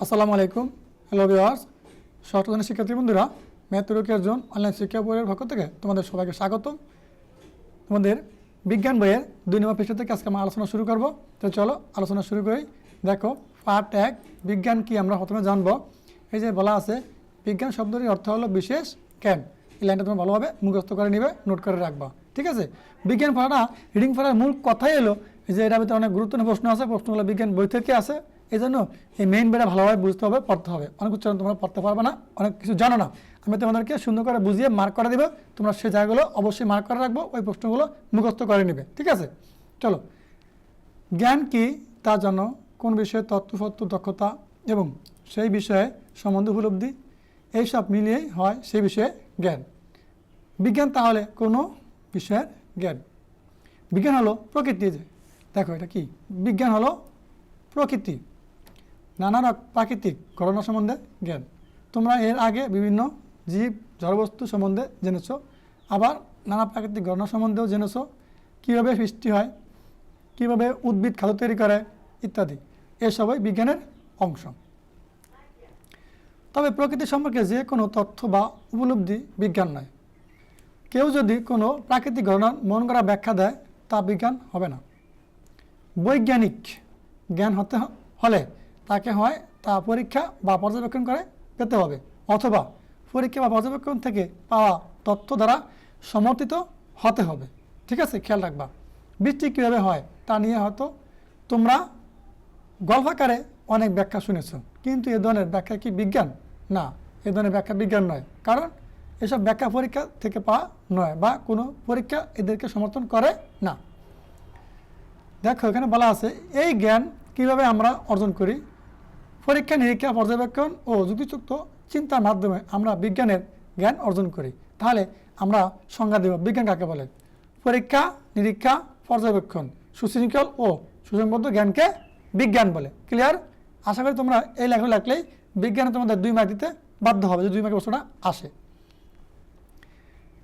আসসালামু আলাইকুম। Hello viewers ষষ্ঠজনের শিক্ষার্থী বন্ধুরা ম্যাথ জোন অনলাইন শিক্ষা বইয়ের পক্ষ থেকে তোমাদের সবাইকে স্বাগতম। তোমাদের বিজ্ঞান বইয়ের দুই নম্বর পৃষ্ঠা থেকে আজকে আমরা আলোচনা শুরু করব। তো চলো আলোচনা শুরু করি। দেখো পার্ট এক, বিজ্ঞান কি আমরা প্রথমে জানব। এই যে বলা আছে, বিজ্ঞান শব্দটির অর্থ হলো বিশেষ জ্ঞান। এই লাইনটা তোমরা ভালোভাবে মুখস্থ করে নিবে নোট করে রাখবা। ঠিক আছে? বিজ্ঞান পড়াটা রিডিং পড়ার মূল কথাই এলো যে এটা ভিতরে অনেক গুরুত্বপূর্ণ প্রশ্ন আছে, প্রশ্নগুলো বিজ্ঞান বই থেকে আছে এই জন্য এই মেইন বইটা ভালোভাবে বুঝতে হবে, পড়তে হবে। অনেক উচ্চারণ তোমরা পড়তে পারবে না, অনেক কিছু জানো না। আমি তোমাদেরকে সুন্দর করে বুঝিয়ে মার্ক করে দেবো, তোমরা সেই জায়গাগুলো অবশ্যই মার্ক করে রাখব, ওই প্রশ্নগুলো মুখস্থ করে নেবে, ঠিক আছে? চলো। জ্ঞান কি? তা জানো, কোন বিষয়ে তথ্যফত্য দক্ষতা এবং সেই বিষয়ে সম্বন্ধ উপলব্ধি? এইসব মিলিয়েই হয় সেই বিষয়ে জ্ঞান। বিজ্ঞান তাহলে কোনো বিষয়ের জ্ঞান? বিজ্ঞান হলো প্রকৃতি দেখো এটা কি? বিজ্ঞান হলো প্রকৃতি। নানা রক প্রাকৃতিক ঘটনা সম্বন্ধে জ্ঞান। তোমরা এর আগে বিভিন্ন জীব, জড়বস্তু সম্বন্ধে জেনেছ। আবার নানা প্রাকৃতিক ঘটনা সম্বন্ধেও জেনেছো। কীভাবে সৃষ্টি হয়, কীভাবে উদ্ভিদ খাদ্য তৈরি করে, ইত্যাদি। এসবই বিজ্ঞানের অংশ। তবে প্রকৃতি সম্পর্কে যে কোনো তথ্য বা উপলব্ধি বিজ্ঞান নয়। কেউ যদি কোনো প্রাকৃতিক ঘটনার মন করা ব্যাখ্যা দেয়, তা বিজ্ঞান হবে না। বৈজ্ঞানিক জ্ঞান হতে হলে তাকে হয় তা পরীক্ষা বা পর্যবেক্ষণ করে পেতে হবে। অথবা পরীক্ষা বা পর্যবেক্ষণ থেকে পাওয়া তথ্য দ্বারা সমর্থিত হতে হবে। ঠিক আছে? খেয়াল রাখবা। বৃষ্টি কীভাবে হয় তা নিয়ে হয়তো তোমরা গল্পাকারে অনেক ব্যাখ্যা শুনেছ। কিন্তু এ ধরনের ব্যাখ্যা কি বিজ্ঞান? না, এ ধরনের ব্যাখ্যা বিজ্ঞান নয়। কারণ এসব ব্যাখ্যা পরীক্ষা থেকে পাওয়া নয় বা কোনো পরীক্ষা এদেরকে সমর্থন করে না। দেখো, এখানে বলা আছে, এই জ্ঞান কীভাবে আমরা অর্জন করি? পরীক্ষা, নিরীক্ষা, পর্যবেক্ষণ ও যুক্তিযুক্ত চিন্তার মাধ্যমে আমরা বিজ্ঞানের জ্ঞান অর্জন করি। তাহলে আমরা সংজ্ঞা দেব, বিজ্ঞান কাকে বলে? পরীক্ষা, নিরীক্ষা, পর্যবেক্ষণ সুশৃঙ্খল ও সুসংবদ্ধ জ্ঞানকে বিজ্ঞান বলে। ক্লিয়ার? আশা করি তোমরা এই লেখা লাগলেই বিজ্ঞানে তোমাদের দুই মার্ক দিতে বাধ্য হবে, যে দুই মার্কের প্রশ্নটা আসে।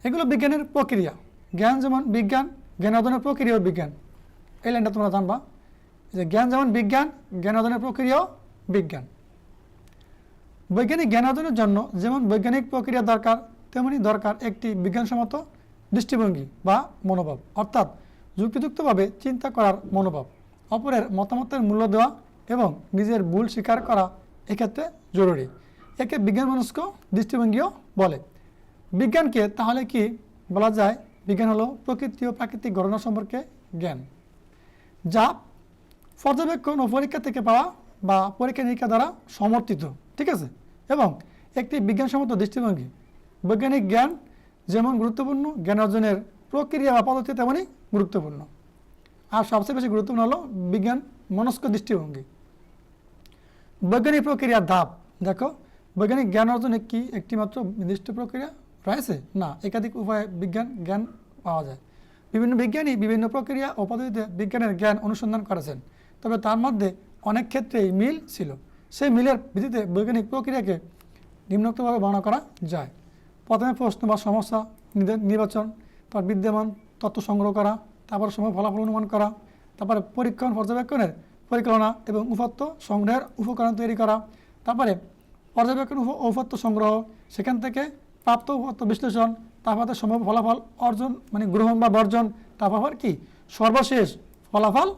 এগুলো বিজ্ঞানের প্রক্রিয়া। জ্ঞান যেমন বিজ্ঞান, জ্ঞান অর্জনের প্রক্রিয়াও বিজ্ঞান। এই লাইনটা তোমরা জানবা। যে জ্ঞান যেমন বিজ্ঞান, জ্ঞান অর্জনের প্রক্রিয়াও বিজ্ঞান। বৈজ্ঞানিক জ্ঞান অর্জনের জন্য যেমন বৈজ্ঞানিক প্রক্রিয়া দরকার, তেমনি দরকার একটি বিজ্ঞানসম্মত দৃষ্টিভঙ্গি বা মনোভাব, অর্থাৎ যুক্তিযুক্তভাবে চিন্তা করার মনোভাব, অপরের মতামতের মূল্য দেওয়া এবং নিজের ভুল স্বীকার করা এক্ষেত্রে জরুরি। একে বিজ্ঞান মনস্ক দৃষ্টিভঙ্গিও বলে। বিজ্ঞানকে তাহলে কি বলা যায়? বিজ্ঞান হলো প্রকৃতি ও প্রাকৃতিক ঘটনা সম্পর্কে জ্ঞান, যা পর্যবেক্ষণ ও পরীক্ষা থেকে পাওয়া বা পরীক্ষা নিরীক্ষা দ্বারা সমর্থিত, ঠিক আছে? এবং একটি বিজ্ঞানসম্মত দৃষ্টিভঙ্গি। বৈজ্ঞানিক জ্ঞান যেমন গুরুত্বপূর্ণ, জ্ঞান অর্জনের প্রক্রিয়া বা পদ্ধতি তেমনই গুরুত্বপূর্ণ। আর সবচেয়ে বেশি গুরুত্বপূর্ণ হলো বিজ্ঞান মনস্ক দৃষ্টিভঙ্গি। বৈজ্ঞানিক প্রক্রিয়ার ধাপ। দেখো, বৈজ্ঞানিক জ্ঞান অর্জনে কি একটি মাত্র নির্দিষ্ট প্রক্রিয়া রয়েছে? না, একাধিক উপায়ে বিজ্ঞান জ্ঞান পাওয়া যায়। বিভিন্ন বিজ্ঞানী বিভিন্ন প্রক্রিয়া ও পদ্ধতিতে বিজ্ঞানের জ্ঞান অনুসন্ধান করেছেন। তবে তার মধ্যে অনেক ক্ষেত্রেই মিল ছিল। সেই মিলের ভিত্তিতে বৈজ্ঞানিক প্রক্রিয়াকে নিম্নোক্তভাবে বর্ণনা করা যায়। প্রথমে প্রশ্ন বা সমস্যা নির্বাচন তারপর বিদ্যমান, তথ্য সংগ্রহ করা, তারপর সময় ফলাফল অনুমান করা, তারপরে পরীক্ষণ পর্যবেক্ষণের পরিকল্পনা এবং উপাত্ত সংগ্রহের উপকরণ তৈরি করা, তারপরে পর্যবেক্ষণ উপ- উপাত্ত সংগ্রহ, সেখান থেকে প্রাপ্ত উপাত্ত বিশ্লেষণ, তারপরে সম্ভব ফলাফল অর্জন মানে গ্রহণ বা বর্জন, তারপর কি? সর্বশেষ ফলাফল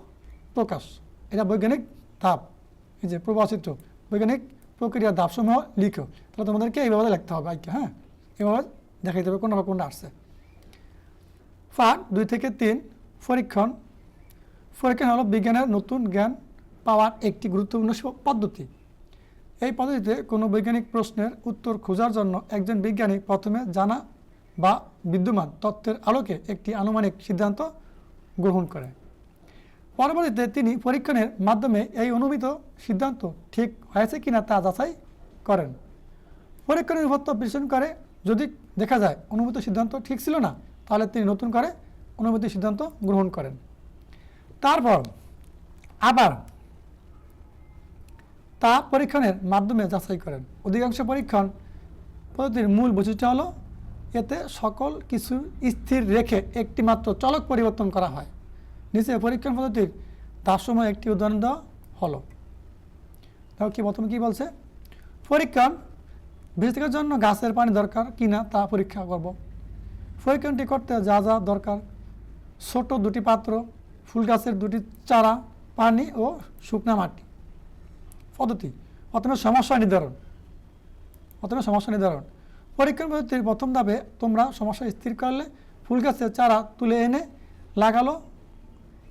প্রকাশ। এটা বৈজ্ঞানিক ধাপ এই যে প্রবাসিত বৈজ্ঞানিক প্রক্রিয়ার ধাপসমূহ লিখো। তাহলে তোমাদেরকে এইভাবে লিখতে হবে আর কি হ্যাঁ? এভাবে দেখাইতে হবে কোনটা কোনটা আসছে। ফার দুই থেকে তিন, পরীক্ষণ। পরীক্ষণ হলো বিজ্ঞানের নতুন জ্ঞান পাওয়ার একটি গুরুত্বপূর্ণ পদ্ধতি। এই পদ্ধতিতে কোনো বৈজ্ঞানিক প্রশ্নের উত্তর খোঁজার জন্য একজন বিজ্ঞানী প্রথমে জানা বা বিদ্যমান তত্ত্বের আলোকে একটি আনুমানিক সিদ্ধান্ত গ্রহণ করে। পরবর্তীতে তিনি পরীক্ষণের মাধ্যমে এই অনুমিত সিদ্ধান্ত ঠিক হয়েছে কিনা তা যাচাই করেন। পরীক্ষণের উপত্য বিশ্লেষণ করে যদি দেখা যায় অনুমিত সিদ্ধান্ত ঠিক ছিল না, তাহলে তিনি নতুন করে অনুমিত সিদ্ধান্ত গ্রহণ করেন। তারপর আবার তা পরীক্ষণের মাধ্যমে যাচাই করেন। অধিকাংশ পরীক্ষণ পদ্ধতির মূল বৈশিষ্ট্য হলো, এতে সকল কিছু স্থির রেখে একটি মাত্র চলক পরিবর্তন করা হয়। নিচে পরীক্ষণ পদ্ধতির তার সময় একটি উদাহরণ দেওয়া হলো। তাও কি প্রথমে কি বলছে? পরীক্ষণ বীজের জন্য গাছের পানি দরকার কিনা তা পরীক্ষা করব। পরীক্ষণটি করতে যা যা দরকার। ছোট দুটি পাত্র, ফুল গাছের দুটি চারা, পানি ও শুকনা মাটি। পদ্ধতি, প্রথমে সমস্যা নির্ধারণ। প্রথমে সমস্যা নির্ধারণ। পরীক্ষণ পদ্ধতির প্রথম ধাপে তোমরা সমস্যা স্থির করলে ফুল গাছের চারা তুলে এনে লাগালো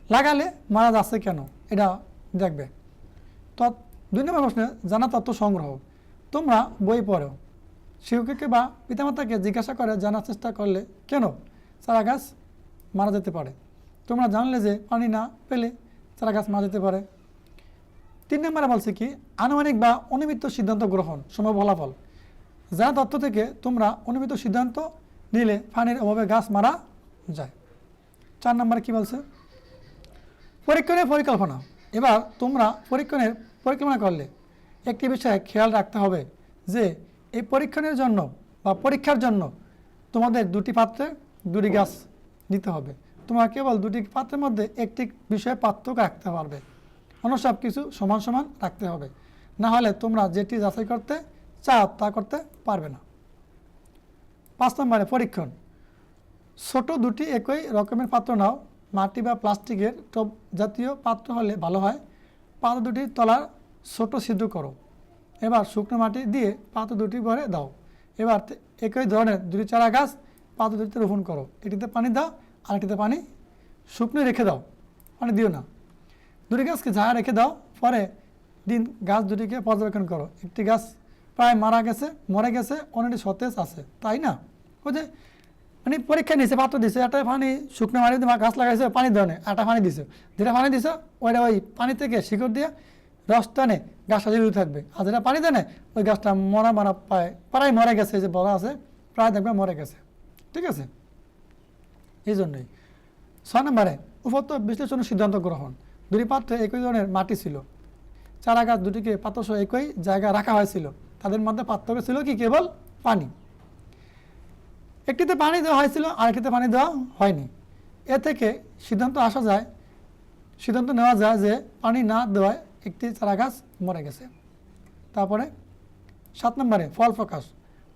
লাগালে মারা যাচ্ছে কেন? এটা দেখবে। তো দুই নম্বর প্রশ্নে, জানা তথ্য সংগ্রহ। তোমরা বই পড়ো। শিক্ষককে বা পিতামাতাকে জিজ্ঞাসা করে জানার চেষ্টা করলে কেন চারা গাছ মারা যেতে পারে? তোমরা জানলে যে পানি না পেলে চারা গাছ মারা যেতে পারে। তিন নম্বরে বলছে কি, আনুমানিক বা অনিয়মিত সিদ্ধান্ত গ্রহণ সময় ফলাফল। যা তথ্য থেকে তোমরা অনিয়মিত সিদ্ধান্ত নিলে পানির অভাবে গাছ মারা যায়। চার নম্বরে কি বলছে? পরীক্ষণের পরিকল্পনা। এবার তোমরা পরীক্ষণের পরিকল্পনা করলে। একটি বিষয়ে খেয়াল রাখতে হবে যে, এই পরীক্ষণের জন্য বা পরীক্ষার জন্য তোমাদের দুটি পাত্রে দুটি গাছ নিতে হবে। তোমরা কেবল দুটি পাত্রের মধ্যে একটি বিষয়ে পার্থক্য রাখতে পারবে। অন্য সব কিছু সমান সমান রাখতে হবে। না হলে তোমরা যেটি যাচাই করতে চাও তা করতে পারবে না। পাঁচ নম্বরে পরীক্ষণ। ছোট দুটি একই রকমের পাত্র নাও। মাটি বা প্লাস্টিকের টব জাতীয় পাত্র হলে ভালো হয়। পাত্র দুটির তলার ছোট সিদ্ধ করো। এবার শুকনো মাটি দিয়ে পাত্র দুটি ভরে দাও। এবার একই ধরনের দুটি চারা গাছ পাত্র দুটিতে রোপণ করো। এটিতে পানি দাও আর এটিতে পানি শুকনো রেখে দাও। পানি দিও না। দুটি গাছকে ঝাড়া রেখে দাও। পরে দিন গাছ দুটিকে পর্যবেক্ষণ করো। একটি গাছ প্রায় মারা গেছে, মরে গেছে অনেকটি সতেজ আছে, তাই না? ওই যে মানে পরীক্ষা নিয়েছে পাত্র দিছে একটা পানি শুকনো দিয়ে গাছ লাগাইছে পানি নেই একটা পানি দিছে। যেটা পানি দিছে ওইটা ওই পানি থেকে শিকড় দিয়ে রস টানে গাছটা জীবিত থাকবে। আর যেটা পানি দেয় না, ওই গাছটা মরা মারা পায় প্রায় মরে গেছে যে বড় আছে প্রায় দেখবে মরে গেছে। ঠিক আছে? এই জন্যই। ছয় নম্বরে উপত্য বিশ্লেষণ ও সিদ্ধান্ত গ্রহণ। দুটি পাত্রে একই ধরনের মাটি ছিল। চারা গাছ দুটিকে পাত্রসহ একই জায়গায় রাখা হয়েছিল। তাদের মধ্যে পার্থক্য ছিল কি? কেবল পানি। একটিতে পানি দেওয়া হয়েছিল আর একটিতে পানি দেওয়া হয়নি। এ থেকে সিদ্ধান্ত আসা যায়, সিদ্ধান্ত নেওয়া যায় যে পানি না দেওয়ায় একটি চারা গাছ মরে গেছে। তারপরে সাত নম্বরে ফল প্রকাশ।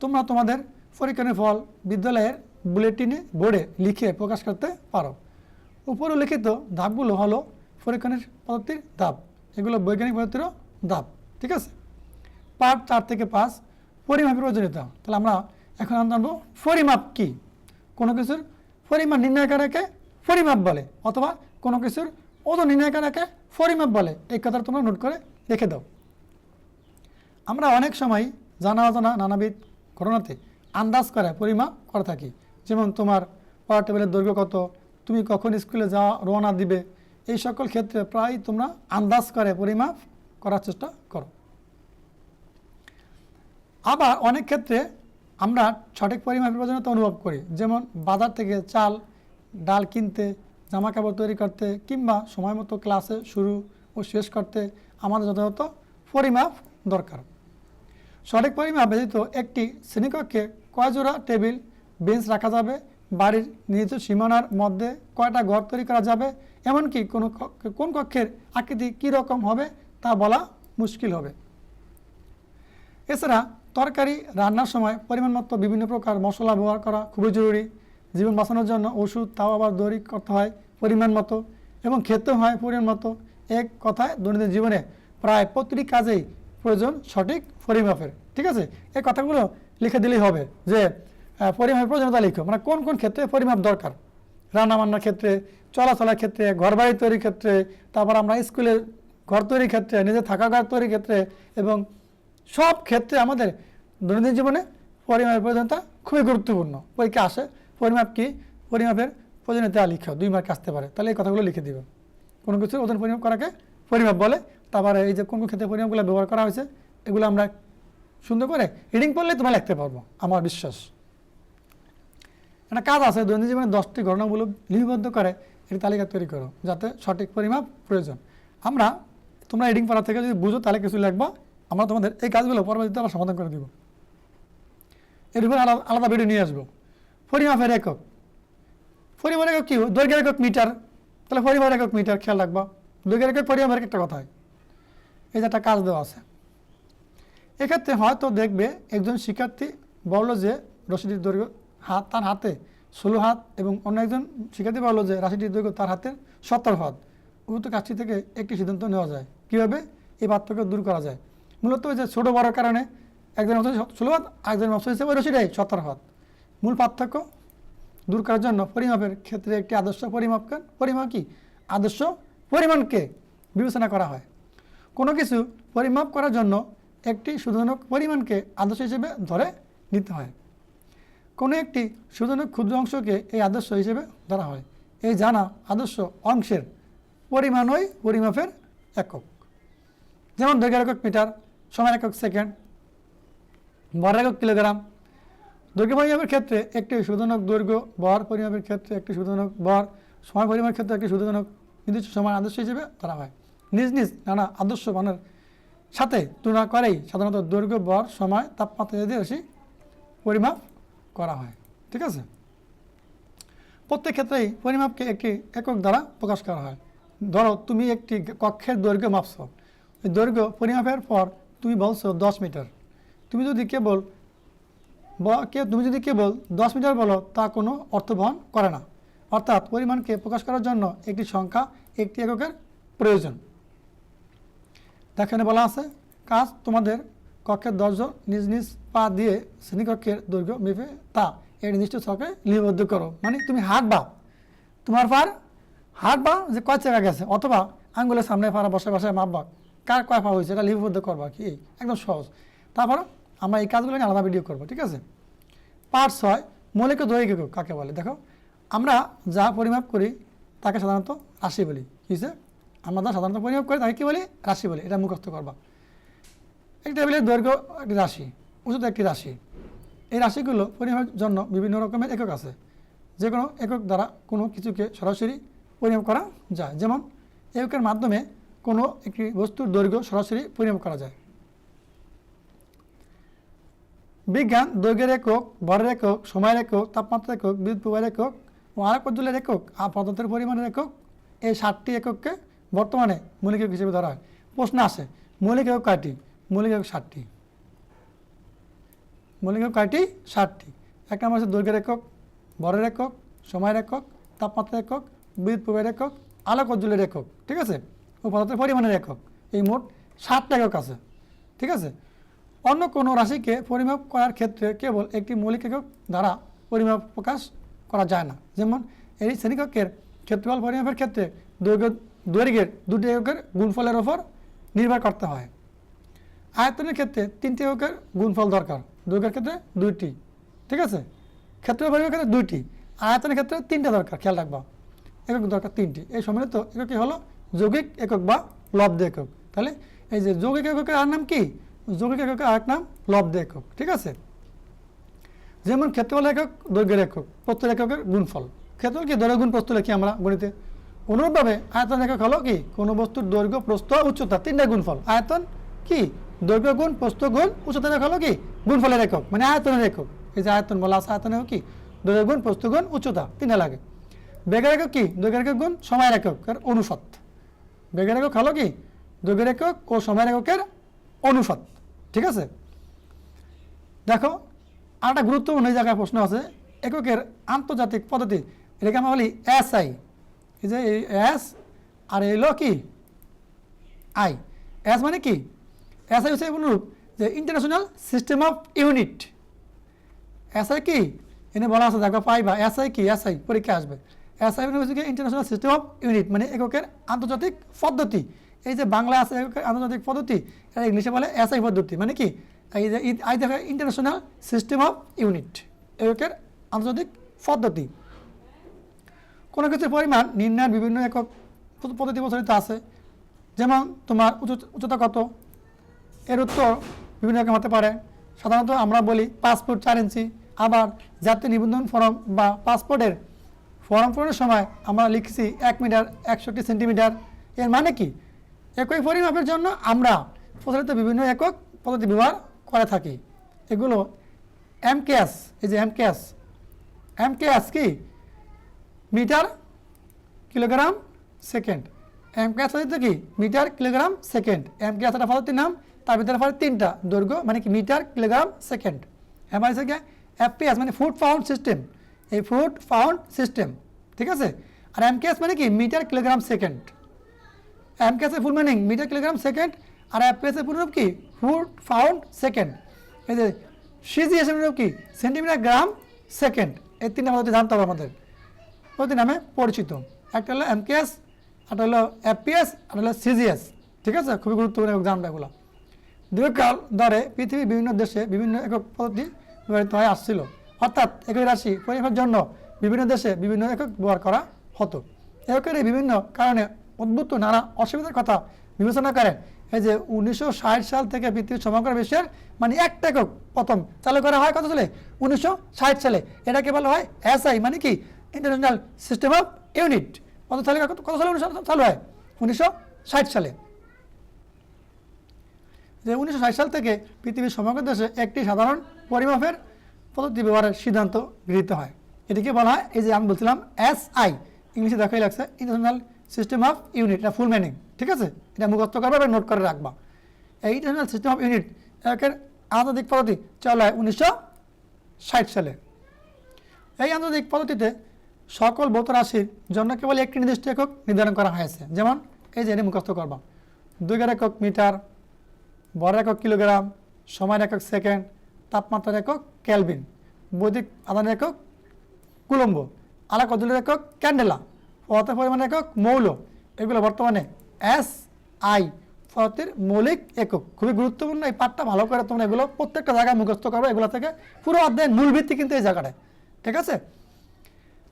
তোমরা তোমাদের পরীক্ষণের ফল বিদ্যালয়ের বুলেটিনে বোর্ডে লিখে প্রকাশ করতে পারো। উপরে লিখিত ধাপগুলো হলো পরীক্ষণের পদ্ধতির ধাপ। এগুলো বৈজ্ঞানিক পদ্ধতিরও ধাপ, ঠিক আছে? পার্ট চার থেকে পাঁচ, পরিমাপের প্রয়োজনীয়তা। তাহলে আমরা এখন জানব পরিমাপ কি? কোনো কিছুর পরিমাপ নির্ণয় করাকে পরিমাপ বলে, অথবা কোনো কিছুর ওজন নির্ণয় করাকে পরিমাপ বলে। এই কথা তোমরা নোট করে রেখে দাও। আমরা অনেক সময় জানা অজানা নানাবিধ ঘটনাতে আন্দাজ করে পরিমাপ করে থাকি। যেমন তোমার পড়ার টেবিলের দৈর্ঘ্য কত, তুমি কখন স্কুলে যাওয়া, রওনা দিবে, এই সকল ক্ষেত্রে প্রায় তোমরা আন্দাজ করে পরিমাপ করার চেষ্টা করো। আবার অনেক ক্ষেত্রে আমরা সঠিক পরিমাপের প্রয়োজনীয়তা অনুভব করি। যেমন বাজার থেকে চাল, ডাল কিনতে জামা কাপড় তৈরি করতে কিংবা সময় মতো ক্লাসে শুরু ও শেষ করতে আমাদের যথাযথ পরিমাপ দরকার। সঠিক পরিমাপ ব্যতীত একটি শ্রেণীকক্ষে কয় জোড়া টেবিল, বেঞ্চ রাখা যাবে, বাড়ির নির্দিষ্ট সীমানার মধ্যে কয়টা ঘর তৈরি করা যাবে, এমনকি কোনো কোন কক্ষের আকৃতি কী রকম হবে তা বলা মুশকিল হবে। এছাড়া তরকারি, রান্নার সময় পরিমাণ মতো বিভিন্ন প্রকার মশলা ব্যবহার করা খুবই জরুরি। জীবন বাঁচানোর জন্য ওষুধ তাও আবার তৈরি করতে হয় পরিমাণ মতো এবং খেতে হয় পরিমাণ মতো এক কথায়, দৈনন্দিন জীবনে প্রায় প্রতিটি কাজেই প্রয়োজন সঠিক পরিমাপের, ঠিক আছে? এই কথাগুলো লিখে দিলেই হবে যে পরিমাপের প্রয়োজনীয়তা লিখো মানে কোন কোন ক্ষেত্রে পরিমাপ দরকার? রান্নাবান্নার ক্ষেত্রে, চলাচলের ক্ষেত্রে, ঘরবাড়ি তৈরির ক্ষেত্রে, তারপর আমরা স্কুলের ঘর তৈরির ক্ষেত্রে, নিজের থাকা ঘর তৈরির ক্ষেত্রে এবং সব ক্ষেত্রে আমাদের দৈনন্দিন জীবনে পরিমাপের প্রয়োজনীয়তা খুবই গুরুত্বপূর্ণ। পরীক্ষা আসে, পরিমাপ কি? পরিমাপের প্রয়োজনীয়তা লিখো, দুই মার্ক আসতে পারে। তাহলে এই কথাগুলো লিখে দিবে কোনো কিছুর ওজন পরিমাপ করাকে পরিমাপ বলে। তারপরে এই যে কোন কোন ক্ষেত্রে পরিমাপগুলো ব্যবহার করা হয়েছে, এগুলো আমরা সুন্দর করে রিডিং পড়লে তোমরা লিখতে পারব, আমার বিশ্বাস। একটা কাজ আছে, দৈনন্দিন জীবনে দশটি ঘটনাগুলো লিপিবদ্ধ করে একটি তালিকা তৈরি করো, যাতে সঠিক পরিমাপ প্রয়োজন। আমরা তোমরা রিডিং পড়া থেকে যদি বুঝো, তাহলে কিছু লিখবা। আমরা তোমাদের এই কাজগুলো পরবর্তীতে আবার সমাধান করে দিব। এর উপরে আলাদা আলাদা ভিডিও নিয়ে আসব। পরিমাপের একক। পরিমাপের একক কী? দৈর্ঘ্যের একক মিটার। তাহলে পরিমাপের একক মিটার খেয়াল রাখবা। দৈর্ঘ্যের একক পরিমাপের একটা কথা। হয় এই যে একটা কাজ দেওয়া আছে। এক্ষেত্রে হয়তো দেখবে একজন শিক্ষার্থী বলল যে রশিটির দৈর্ঘ্য হাত, তার হাতে ষোলো হাত এবং অন্য একজন শিক্ষার্থী বলল যে রাশিটির দৈর্ঘ্য তার হাতের সত্তর হাত। উক্ত কাজটি থেকে একটি সিদ্ধান্ত নেওয়া যায়। কীভাবে? এই পার্থক্য দূর করা যায়। মূলত ওই যে ছোটো বড় কারণে একজন অংশ ষোলো হাত আরেকজন অংশ হিসেবে রশিটাই সত্তর হাত মূল পার্থক্য দূর করার জন্য পরিমাপের ক্ষেত্রে একটি আদর্শ পরিমাপ পরিমাপ কি? আদর্শ পরিমাণকে বিবেচনা করা হয়। কোনো কিছু পরিমাপ করার জন্য একটি শুধুজনক পরিমাণকে আদর্শ হিসেবে ধরে নিতে হয়। কোনো একটি শুধুজনক ক্ষুদ্র অংশকে এই আদর্শ হিসেবে ধরা হয়। এই জানা আদর্শ অংশের পরিমাণই পরিমাপের একক। যেমন দৈর্ঘ্যের একক মিটার সময় একক সেকেন্ড। ভর একক কিলোগ্রাম। দৈর্ঘ্য পরিমাপের ক্ষেত্রে একটি শুধুজনক দৈর্ঘ্য, ভর পরিমাপের ক্ষেত্রে একটি শুধুজনক ভর সময় পরিমাপের ক্ষেত্রে একটি শুধুজনক নির্দিষ্ট সময় আদর্শ হিসেবে ধরা হয়। নিজ নিজ নানা আদর্শ মানের সাথে তুলনা করেই সাধারণত দৈর্ঘ্য, ভর, সময়, তাপমাত্রা ইত্যাদি রাশি পরিমাপ করা হয়। ঠিক আছে? প্রত্যেক ক্ষেত্রেই পরিমাপকে একটি একক দ্বারা প্রকাশ করা হয়। ধরো, তুমি একটি কক্ষের দৈর্ঘ্য মাপছ। দৈর্ঘ্য পরিমাপের পর তুমি বলছো দশ মিটার। তুমি যদি কেবল কে, তুমি যদি কেবল দশ মিটার বলো, তা কোনো অর্থ বহন করে না। অর্থাৎ পরিমাণকে প্রকাশ করার জন্য একটি সংখ্যা একটি এককের প্রয়োজন। দেখানে বলা আছে, কাজ তোমাদের কক্ষের দশজন নিজ নিজ পা দিয়ে শ্রেণীকক্ষের দৈর্ঘ্য মেপে তা এই নির্দিষ্ট ছকে লিপিবদ্ধ করো। মানে তুমি হাঁটবা তোমার পার হাঁটবা যে কয় জায়গা গেছে, অথবা আঙ্গুলের সামনে পাড়া বসে বসে মাপবা কার কয় পা হয়েছে, এটা লিপিবদ্ধ করব কি? একদম সহজ। তারপর আমরা এই কাজগুলো আলাদা ভিডিও করব, ঠিক আছে? পার্ট ছয়, মৌলিক দৈহিক একক, কাকে বলে? দেখো, আমরা যা পরিমাপ করি, তাকে সাধারণত রাশি বলি, কী হয়েছে? আমরা যা সাধারণত পরিমাপ করি, তাকে কী বলি? রাশি বলি, এটা মুখস্থ করবা। একটি টেবিলের দৈর্ঘ্য একটি রাশি, উচ্চতা একটি রাশি। এই রাশিগুলো পরিমাপের জন্য বিভিন্ন রকমের একক আছে। যে কোনো একক দ্বারা কোনো কিছুকে সরাসরি পরিমাপ করা যায়। যেমন, এককের মাধ্যমে কোনো একটি বস্তুর দৈর্ঘ্য সরাসরি পরিমাপ করা যায়। বিজ্ঞান দৈর্ঘ্যের একক, ভরের একক, সময়ের একক তাপমাত্রা একক, বিদ্যুৎ প্রবাহের একক ও আলোক পদ্ধতির একক আর পদার্থের পরিমাণের একক এই সাতটি একককে বর্তমানে মৌলিক একক হিসেবে ধরা হয়। প্রশ্ন আসে মৌলিক একক কয়টি? মৌলিক একক ষাটটি মৌলিক একক কয়টি? ষাটটি এক নম্বর হচ্ছে দৈর্ঘ্যের একক, ভরের একক, সময়ের একক তাপমাত্রা একক, বিদ্যুৎ প্রবাহের একক, আলোক উজ্জ্বলের একক, ঠিক আছে? ও পদার্থের পরিমাণের একক। এই মোট সাতটা একক আছে। ঠিক আছে? অন্য কোনো রাশিকে পরিমাপ করার ক্ষেত্রে কেবল একটি মৌলিক একক দ্বারা পরিমাপ প্রকাশ করা যায় না। যেমন, এই শ্রেণীকক্ষের ক্ষেত্রফল পরিমাপের ক্ষেত্রে দৈর্ঘ্য দৈর্ঘ্যের দুটি এককের গুণফলের ওপর নির্ভর করতে হয়। আয়তনের ক্ষেত্রে তিনটি এককের গুণফল দরকার। দৈর্ঘ্যের ক্ষেত্রে দুইটি। ঠিক আছে? ক্ষেত্রফল পরিমাপের ক্ষেত্রে দুইটি। আয়তনের ক্ষেত্রে তিনটা দরকার। খেয়াল রাখবা। একক দরকার তিনটি। এই সম্মিলিত এককই হলো যৌগিক একক বা লব্ধ একক। তাহলে এই যে যৌগিক এককের আর নাম কি? যৌগিক এককের আরেক নাম লব্ধ একক, ঠিক আছে? যেমন ক্ষেত্রফল একক, দৈর্ঘ্যের একক প্রত্যেক এককের গুণফল। ক্ষেত্রফল কি? দৈর্ঘ্য গুণ প্রস্থ লিখি আমরা গণিতে। অনুরূপভাবে আয়তন একক হলো কি? কোনো বস্তুর দৈর্ঘ্য, প্রস্থ, উচ্চতা, তিনটা গুণফল। আয়তন কি? দৈর্ঘ্য গুণ, প্রস্থ গুণ উচ্চতা একক হলো কি? গুণফলের একক মানে আয়তনের একক। এই যে আয়তন বলা আছে, আয়তন কি? দৈর্ঘ্য গুণ, প্রস্থ গুণ, উচ্চতা, তিনটা লাগে। বেগের একক কি? দৈর্ঘ্যের একক গুণ, সময়ের একক এর অনুপাত বেগের একক হলো কি? দৈর্ঘ্যের একক ও সময়ের এককের অনুপাত ঠিক আছে? দেখো আর একটা গুরুত্বপূর্ণ জায়গায় প্রশ্ন আছে। এককের আন্তর্জাতিক পদ্ধতি, এটাকে আমরা বলি এস আই এই যে এস আর এই হলো কি? আই। এস মানে কি? এস আই হচ্ছে অনুরূপ যে international system of unit. S I কি? এনে বলা আছে, দেখো পাইবা। এস আই কি? এস আই পরীক্ষা আসবে। এস আই হচ্ছে কি ইন্টারন্যাশনাল সিস্টেম অফ ইউনিট মানে এককের আন্তর্জাতিক পদ্ধতি। এই যে বাংলা আছে এককের আন্তর্জাতিক পদ্ধতি, এটা ইংলিশে বলে এস আই পদ্ধতি মানে কি? এই যে আই দেখো ইন্টারন্যাশনাল সিস্টেম অফ ইউনিট এককের আন্তর্জাতিক পদ্ধতি। কোনো কিছুর পরিমাণ নির্ণয়ের বিভিন্ন একক পদ্ধতি প্রচলিত আছে। যেমন তোমার উচ্চ- উচ্চতা কত? এর উত্তর বিভিন্ন রকম হতে পারে। সাধারণত আমরা বলি পাসপোর্ট চার ইঞ্চি। আবার জাতীয় নিবন্ধন ফর্ম বা পাসপোর্টের ফর্ম পূরণের সময় আমরা লিখছি এক মিটার, একষট্টি সেন্টিমিটার। এর মানে কি? একই পরিমাপের জন্য আমরা প্রচলিত বিভিন্ন একক পদ্ধতি ব্যবহার করে থাকি। এগুলো এমকেএস, এই যে এমকেএস। এমকেএস কি? Metre, kilogram, second. এমকেএস পদ্ধতি কি? Metre, kilogram, second. এমকেএস একটা পদ্ধতির নাম, তার ভিতরে পড়ে তিনটা দৈর্ঘ্য মানে কি? Metre, kilogram, second. এবার হচ্ছে গিয়ে এফপিএস মানে ফুড পাউন্ড সিস্টেম। এই ফুড পাউন্ড সিস্টেম ঠিক আছে? আর এমকেএস মানে কি? Metre kilogram second এমকেএসের full meaning metre kilogram second আর এফপিএসের পুনরূপ কি? ফুড পাউন্ড সেকেন্ড এই যে সিজিএস এর কি? সেন্টিমিটার গ্রাম সেকেন্ড এই তিনটা পদ্ধতি জানতে হবে আমাদের। প্রতি নামে পরিচিত। একটা হলো এমকেএস একটা হলো এফপিএস আর হলো সিজিএস ঠিক আছে? খুবই গুরুত্বপূর্ণ এক্সামটা এগুলো। দীর্ঘকাল ধরে পৃথিবীর বিভিন্ন দেশে বিভিন্ন একক পদ্ধতি ব্যবহৃত হয়ে আসছিল। অর্থাৎ একই রাশি পরিমাপের জন্য বিভিন্ন দেশে বিভিন্ন একক ব্যবহার করা হতো। এককের বিভিন্ন কারণে উদ্ভূত নানা অসুবিধার কথা বিবেচনা করেন। এই যে উনিশশো ষাট সাল থেকে পৃথিবীর সমগ্র বিশ্বের মানে একটা একক প্রথম চালু করা হয় কত সালে? উনিশশো ষাট সালে। এটাকে বলা হয় এসআই মানে কি? International system of unit. কত সালে কত সালে চালু হয়? উনিশশো ষাট সালে। যে উনিশশো ষাট সাল থেকে পৃথিবীর সমগ্র দেশে একটি সাধারণ পরিমাপের পদ্ধতি ব্যবহারের সিদ্ধান্ত গৃহীত হয়। এটিকে বলা হয়, এই যে আমি বলছিলাম এস আই ইংলিশে দেখাই লাগছে ইন্টারন্যাশনাল সিস্টেম অফ ইউনিট এটা ফুল মিনিং ঠিক আছে? এটা মুখস্থ করবে নোট করে রাখবা। এই ইন্টারন্যাশনাল সিস্টেম অফ ইউনিট একের আন্তর্জাতিক পদ্ধতি চালু হয় উনিশশো ষাট সালে। এই আন্তর্জাতিক পদ্ধতিতে সকল ভৌত রাশির জন্য কেবল একটি নির্দিষ্ট একক নির্ধারণ করা হয়েছে। যেমন, এই যে এটি মুখস্থ করবা। দুইয়ের একক মিটার বড় একক কিলোগ্রাম, সময়ের একক সেকেন্ড তাপমাত্রার একক ক্যালভিন বৈদিক আদানের একক কুলম্ব আলাক অদুলের একক ক্যান্ডেলা, পদার্থের পরিমাণ একক মৌল। এগুলো বর্তমানে এস আই পদার্থের মৌলিক একক। খুবই গুরুত্বপূর্ণ এই পাঠটা ভালো করে তোমরা এগুলো প্রত্যেকটা জায়গায় মুখস্থ করবে এগুলো থেকে পুরো অধ্যায়ের মূল ভিত্তি কিন্তু এই জায়গাটায়। ঠিক আছে?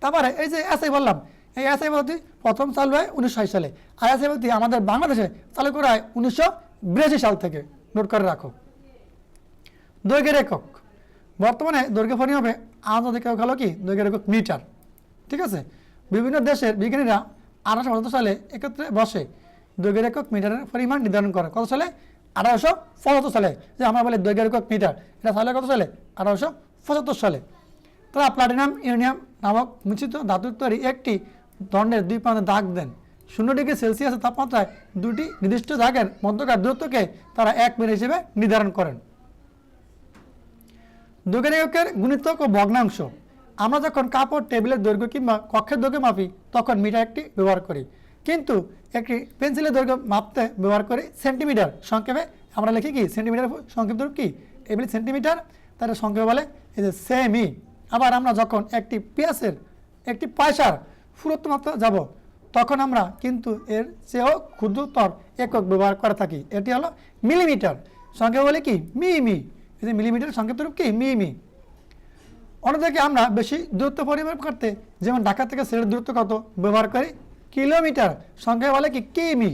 তারপরে এই যে এসআই বললাম, এই এসআই পদ্ধতি প্রথম চালু হয় উনিশশো সালে। আর এসআই পদ্ধতি আমাদের বাংলাদেশে চালু করা হয় উনিশশো বিরাশি সাল থেকে। নোট করে রাখো। দৈর্ঘ্যের একক। বর্তমানে দৈর্ঘ্য পরিমাপে আন্তর্জাতিক একক হলো কি? দৈর্ঘ্যের একক মিটার। ঠিক আছে? বিভিন্ন দেশের বিজ্ঞানীরা আঠারোশো পঁচাত্তর সালে একত্রে বসে দৈর্ঘ্যের একক মিটারের পরিমাণ নির্ধারণ করে। কত সালে? আঠারোশো পঁচাত্তর সালে। যে আমরা বলি দৈর্ঘ্যের একক মিটার, এটা সালে কত সালে? আঠারোশো পঁচাত্তর সালে। তারা প্লাটিনাম ইউনিয়াম নামক মিশ্রিত ধাতুর তৈরি একটি দণ্ডের দুই প্রান্তে দাগ দেন। শূন্য ডিগ্রি সেলসিয়াসের তাপমাত্রায় দুটি নির্দিষ্ট দাগের মধ্যকার দূরত্বকে তারা এক মিনিট হিসেবে নির্ধারণ করেন। এককের গুণিতক ও ভগ্নাংশ। আমরা যখন কাপড়, টেবিলের দৈর্ঘ্য কিংবা কক্ষের দৈর্ঘ্য মাপি, তখন মিটার একটি ব্যবহার করি। কিন্তু একটি পেন্সিলের দৈর্ঘ্য মাপতে ব্যবহার করি সেন্টিমিটার। সংক্ষেপে আমরা লিখি কি? সেন্টিমিটার সংক্ষেপ রূপ কি? এগুলি সেন্টিমিটার, তার সংক্ষেপে বলে এই যে সেমি আবার আমরা যখন একটি পেঁয়াজের একটি পয়সার পুরুত্ব মাপতে যাব, তখন আমরা কিন্তু এর চেয়েও ক্ষুদ্রতর একক ব্যবহার করে থাকি। এটি হলো মিলিমিটার। সংক্ষেপে বলে কি? মিমি। এই যে মিলিমিটার সংক্ষিপ্ত রূপ কি? মিমি অন্যদিকে আমরা বেশি দূরত্ব পরিমাপ করতে, যেমন ঢাকা থেকে সিলেটের দূরত্ব কত? ব্যবহার করি কিলোমিটার। সংখ্যা বলে কি? কিমি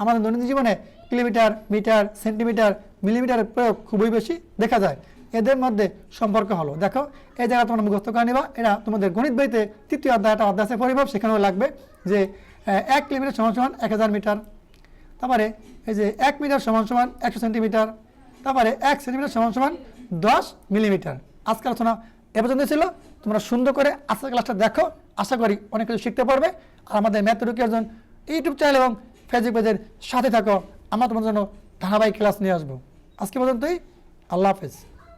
আমাদের দৈনন্দিন জীবনে কিলোমিটার, মিটার, সেন্টিমিটার, মিলিমিটারের প্রয়োগ খুবই বেশি দেখা যায়। এদের মধ্যে সম্পর্ক হলো। দেখো, এই জায়গা তোমরা মুখস্থ করে নিবা। এটা তোমাদের গণিত বইতে তৃতীয় অধ্যায় একটা অধ্যায় পরিমাপ সেখানেও লাগবে যে এক কিলোমিটার সমান সমান এক হাজার মিটার। তারপরে এই যে এক মিটার সমান সমান একশো সেন্টিমিটার তারপরে এক সেন্টিমিটার সমান সমান দশ মিলিমিটার। আজকে আলোচনা এ পর্যন্ত ছিল। তোমরা সুন্দর করে আজকের ক্লাসটা দেখো। আশা করি অনেক কিছু শিখতে পারবে। আর আমাদের ম্যাথ রুকি একজন ইউটিউব চ্যানেল এবং ফেসবুক পেজের সাথে থাকো। আমরা তোমার জন্য ধারাবাহিক ক্লাস নিয়ে আসব। আজকে পর্যন্তই। আল্লাহ হাফেজ।